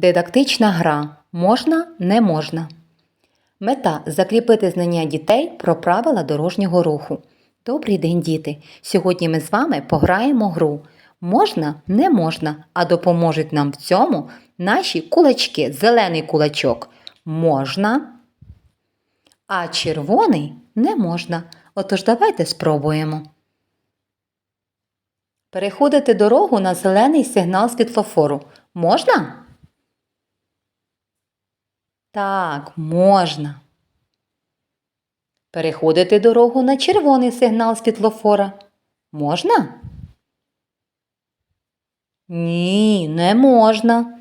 Дидактична гра можна, не можна. Мета закріпити знання дітей про правила дорожнього руху. Добрий день, діти! Сьогодні ми з вами пограємо гру. Можна, не можна, а допоможуть нам в цьому наші кулачки. Зелений кулачок можна, а червоний не можна. Отож, давайте спробуємо. Переходити дорогу на зелений сигнал світлофору можна? Так, можна. Переходити дорогу на червоний сигнал світлофора можна? Ні, не можна.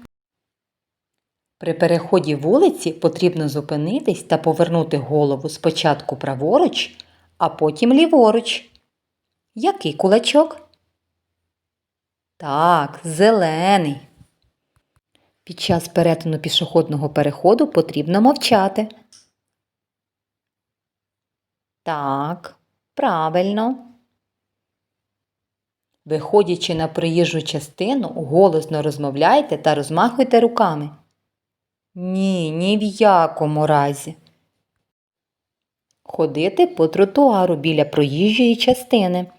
При переході вулиці потрібно зупинитись та повернути голову спочатку праворуч, а потім ліворуч. Який кулачок? Так, зелений. Під час перетину пішохідного переходу потрібно мовчати. Так, правильно. Виходячи на проїжджу частину, голосно розмовляйте та розмахуйте руками. Ні, ні в якому разі. Ходити по тротуару біля проїжджої частини.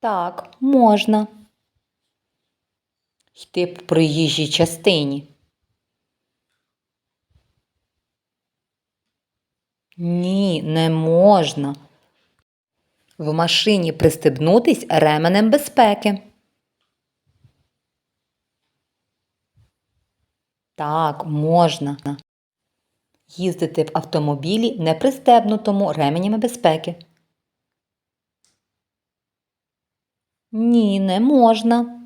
Так, можна. Йти по проїжджій частині. Ні, не можна. В машині пристебнутись ременем безпеки. Так, можна. Їздити в автомобілі не пристебнутому ременями безпеки. Ні, не можна.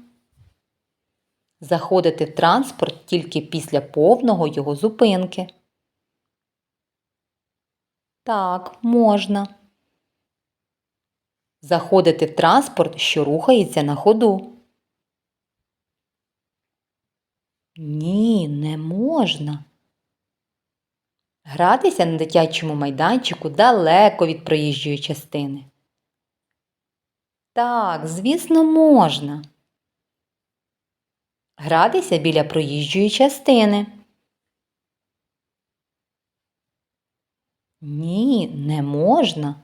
Заходити транспорт тільки після повного його зупинки. Так, можна. Заходити в транспорт, що рухається на ходу. Ні, не можна. Гратися на дитячому майданчику далеко від проїжджої частини. Так, звісно, можна. Гратися біля проїжджої частини. Ні, не можна.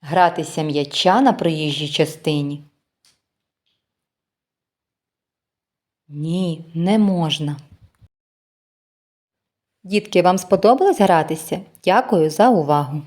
Гратися м'яча на проїжджій частині. Ні, не можна. Дітки, вам сподобалось гратися? Дякую за увагу!